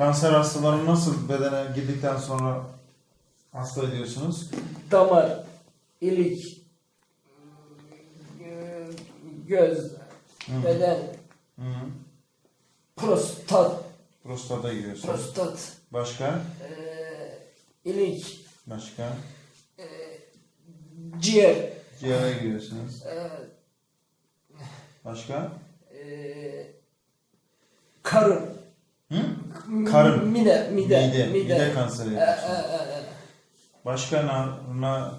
Kanser hastalarını nasıl bedene girdikten sonra hasta ediyorsunuz? damar, ilik, göz, beden, Hı -hı. prostat, Prostata giriyorsunuz. prostat, Başka? e, ilik, Başka? ciğer, Ciğere giriyorsunuz. e, Başka? e, karın, Hı? Karın. mide, mide, Mide. mide. Mide kanseri E, e, yapıyorsunuz. e, e. Başka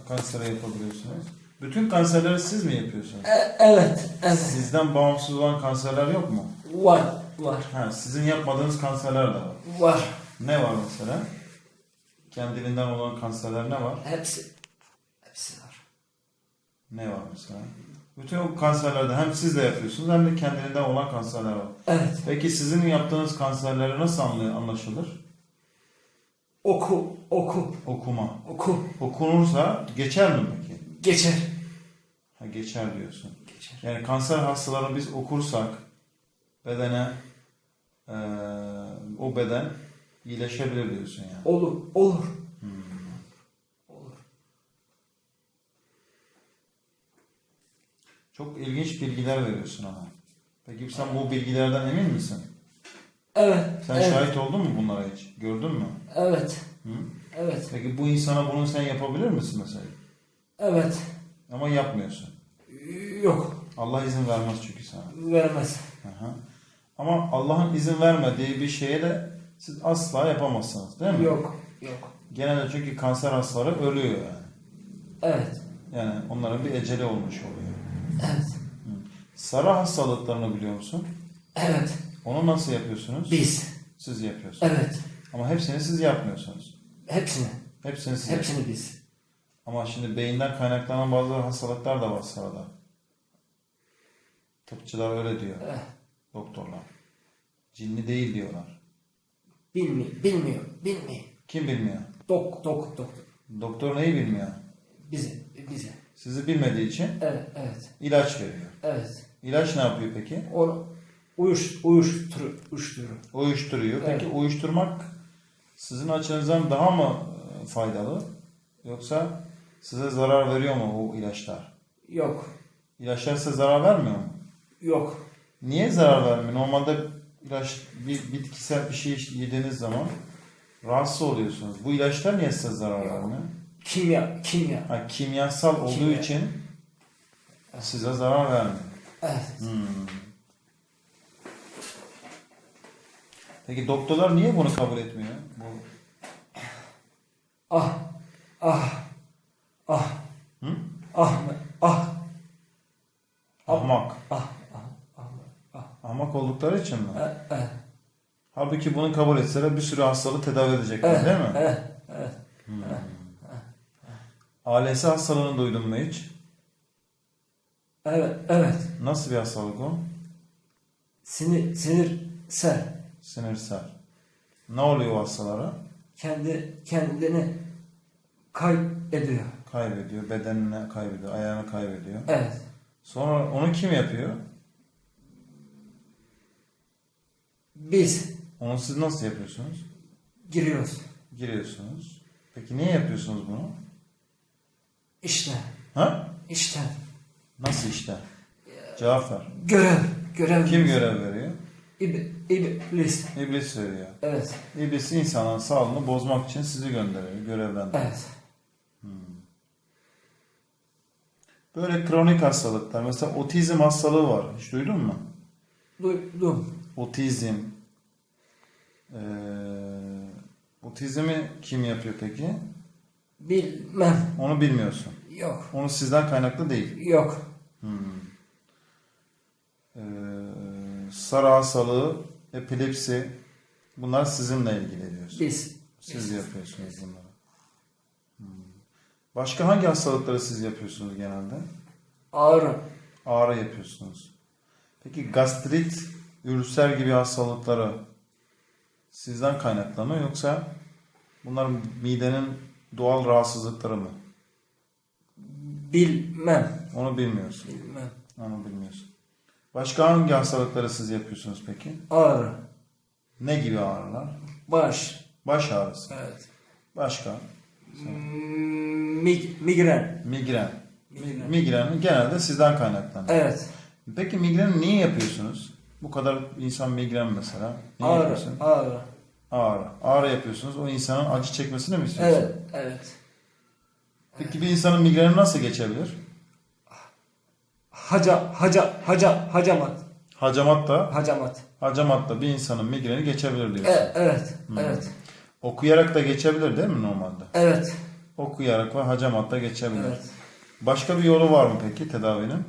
kansere yapabiliyorsunuz? Bütün kanserleri siz mi yapıyorsunuz? E, evet, evet. Sizden bağımsız olan kanserler yok mu? Var, var, Ha, sizin yapmadığınız kanserler de var. var. Ne var mesela? Kendiliğinden olan kanserler ne var? Hepsi, hepsi var. Ne var mesela? Bütün o kanserlerde hem siz de yapıyorsunuz hem de kendiliğinden olan kanserler var. Evet. Peki sizin yaptığınız kanserleri nasıl anlay- anlaşılır? Oku, oku, Okuma. oku. Okunursa geçer mi peki? Geçer. Ha, geçer diyorsun. Geçer. Yani kanser hastalarını biz okursak bedene eee, o beden iyileşebilir diyorsun yani. Olur. Olur. Çok ilginç bilgiler veriyorsun ama. Peki sen bu bilgilerden emin misin? Evet, Sen evet, şahit oldun mu bunlara hiç? Gördün mü? evet, Hı? evet, Peki bu insana bunu sen yapabilir misin mesela? evet. Ama yapmıyorsun. Yok, Allah izin vermez çünkü sana. vermez. Hı. Ama Allah'ın izin vermediği bir şeye de siz asla yapamazsınız değil mi? Yok, yok. Genelde çünkü kanser hastaları ölüyor yani. Evet, Yani onların bir eceli olmuş oluyor. Evet, Sarı hastalıklarını biliyor musun? evet. Onu nasıl yapıyorsunuz? Biz, Siz yapıyorsunuz. evet. Ama hepsini siz yapmıyorsunuz. Hepsini, Hepsini siz hepsini biz. Ama şimdi beyinden kaynaklanan bazı hastalıklar da var sırada. Tıpçılar öyle diyor. Eh, Doktorlar. Cinli değil diyorlar. Bilmiyor, bilmiyor, bilmiyor. Kim bilmiyor? Dok, dok, dok. Doktor neyi bilmiyor? Bize, bize. Sizi bilmediği için Evet, evet, ilaç veriyor. evet. İlaç ne yapıyor peki? Onu uyuş, uyuştur, uyuşturur. Uyuşturuyor. Peki Evet. uyuşturmak sizin açınızdan daha mı e, faydalı? Yoksa size zarar veriyor mu o ilaçlar? Yok, İlaçlar size zarar vermiyor mu? yok. Niye zarar vermiyor? Normalde ilaç bir bitkisel bir şey yediğiniz zaman rahatsız oluyorsunuz. Bu ilaçlar niye size zarar vermiyor? Kimya, kimya. Ha, kimyasal olduğu Kimya. için size zarar vermiyor. Evet. Hmm. Peki doktorlar niye bunu kabul etmiyor? Bu Ah, ah, ah, Hı? ah, ah, ahmak. ah, ah, ah, ah. Ahmak oldukları için mi? Evet, Halbuki bunu kabul etseler bir sürü hastalığı tedavi edecekler evet, değil mi? evet. ALS hastalığını duydun mu hiç? Evet, evet. Nasıl bir hastalık o? Sinir, sinir, sel. Sinirsel. Ne oluyor o hastalara? Kendi, kendini kaybediyor. Kaybediyor, bedenini kaybediyor, ayağını kaybediyor. Evet. Sonra onu kim yapıyor? Biz Onu siz nasıl yapıyorsunuz? giriyoruz. Giriyorsunuz. Peki niye yapıyorsunuz bunu? İşte, Ha? işte. Nasıl işte? Cevap ver. Görev, görev. Kim görev veriyor? İb, iblis. İblis veriyor. Evet, İblis insanın sağlığını bozmak için sizi gönderiyor, görevlendiriyor. evet. Böyle kronik hastalıklar, mesela otizm hastalığı var. Hiç duydun mu? Duydum. Otizm. Ee, otizmi kim yapıyor peki? Bilmem. Onu bilmiyorsun. Yok, Onu sizden kaynaklı değil. yok. Ee, sarı hastalığı, epilepsi bunlar sizinle ilgili diyorsun. Biz. Siz yapıyorsunuz bunları. Hmm. Başka hangi hastalıkları siz yapıyorsunuz genelde? Ağrı. Ağrı yapıyorsunuz. Peki gastrit, ülser gibi hastalıkları sizden kaynaklanıyor yoksa bunlar midenin doğal rahatsızlıkları mı? Bilmem. Onu bilmiyorsun. Bilmem. Onu bilmiyorsun. Başka hangi hastalıkları siz yapıyorsunuz peki? Ağrı. Ne gibi ağrılar? Baş. Baş ağrısı. Evet. Başka? Mig, migren. Migren. Migren. Migren genelde sizden kaynaklanıyor. Evet. Peki migreni niye yapıyorsunuz? Bu kadar insan migren mesela. Niye Ağrı. yapıyorsun? Ağrı. Ağrı. Ağrı yapıyorsunuz. O insanın acı çekmesini mi istiyorsun? Evet. Evet. Peki bir insanın migreni nasıl geçebilir? Haca, haca, haca, hacamat. Hacamat da, Hacamat. hacamat da bir insanın migreni geçebilir diyorsun. Evet. Evet. Evet. Okuyarak da geçebilir değil mi normalde? Evet. Okuyarak ve hacamat da geçebilir. Evet. Başka bir yolu var mı peki tedavinin?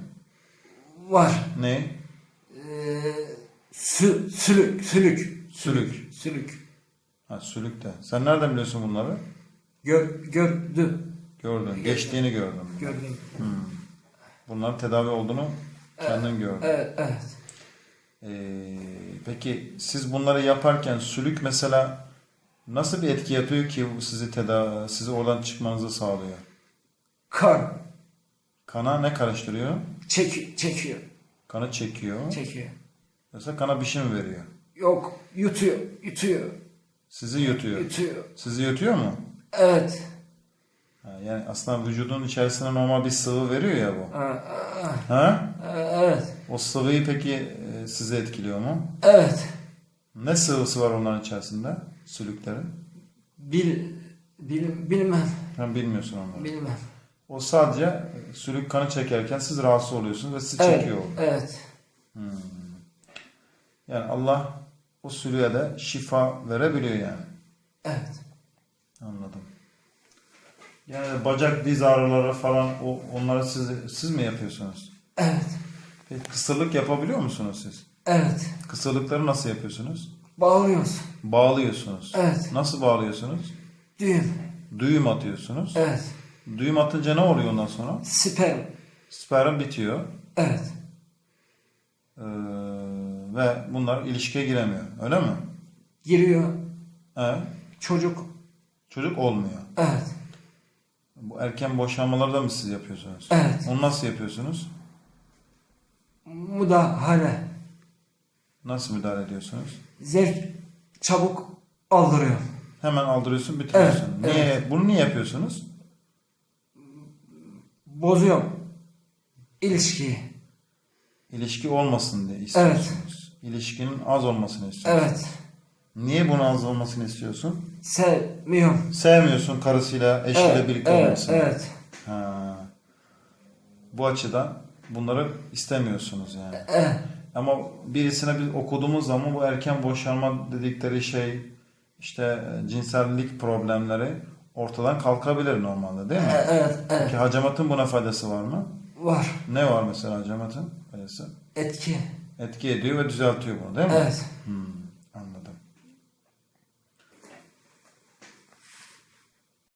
Var. Ne? Ee, sü, sülük, sülük. Sülük. Sülük. Ha, sülük de. Sen nereden biliyorsun bunları? Gör, gördü. Gördün. Geçtiğini gördün. Gördüm. Bunların tedavi olduğunu kendin gördün. Evet. Evet. Ee, peki siz bunları yaparken sülük mesela nasıl bir etki yapıyor ki sizi tedavi, sizi oradan çıkmanızı sağlıyor? Kan. Kana ne karıştırıyor? Çek, çekiyor. Kanı çekiyor. Çekiyor. Mesela kana bir şey mi veriyor? Yok. Yutuyor. Yutuyor. Sizi yutuyor. Yutuyor. Sizi yutuyor mu? Evet. Ha, yani aslında vücudun içerisine normal bir sıvı veriyor ya bu. Ha, ha, Ha? ha, Evet. O sıvıyı peki e, sizi etkiliyor mu? Evet. Ne sıvısı var onların içerisinde? Sülüklerin. Bil, bil, bilmem. Ben bilmiyorsun onları. Bilmem. O sadece sülük kanı çekerken siz rahatsız oluyorsunuz ve sizi Evet. çekiyor. Evet. Yani Allah o sülüğe de şifa verebiliyor yani. Evet. Anladım. Yani bacak diz ağrıları falan o onları siz siz mi yapıyorsunuz? Evet. Peki kısırlık yapabiliyor musunuz siz? Evet. Kısırlıkları nasıl yapıyorsunuz? Bağlıyoruz. Bağlıyorsunuz. Evet. Nasıl bağlıyorsunuz? Düğüm. Düğüm atıyorsunuz. Evet. Düğüm atınca ne oluyor ondan sonra? Sperm. Sperm bitiyor. Evet. Ee, ve bunlar ilişkiye giremiyor. Öyle mi? Giriyor. Evet. Çocuk. Çocuk olmuyor. Evet. Bu erken boşanmaları da mı siz yapıyorsunuz? Evet. Onu nasıl yapıyorsunuz? Müdahale. Nasıl müdahale ediyorsunuz? Zevk çabuk aldırıyor. Hemen aldırıyorsun, bitiriyorsun. Evet, Niye? Bunu niye yapıyorsunuz? Bozuyorum. İlişkiyi. İlişki olmasın diye istiyorsunuz. İlişkinin az olmasını istiyorsun. Evet. Niye bunun az olmasını istiyorsun? Sevmiyorum. Sevmiyorsun karısıyla, eşiyle Evet. birlikte Evet. olmasını. Evet. Ha. Bu açıdan bunları istemiyorsunuz yani. Evet. Ama birisine biz okuduğumuz zaman bu erken boşanma dedikleri şey işte e, cinsellik problemleri ortadan kalkabilir normalde değil mi? Evet. Evet. Peki hacamatın buna faydası var mı? Var. Ne var mesela hacamatın faydası? Etki. Etki ediyor ve düzeltiyor bunu değil mi? Evet. Hmm.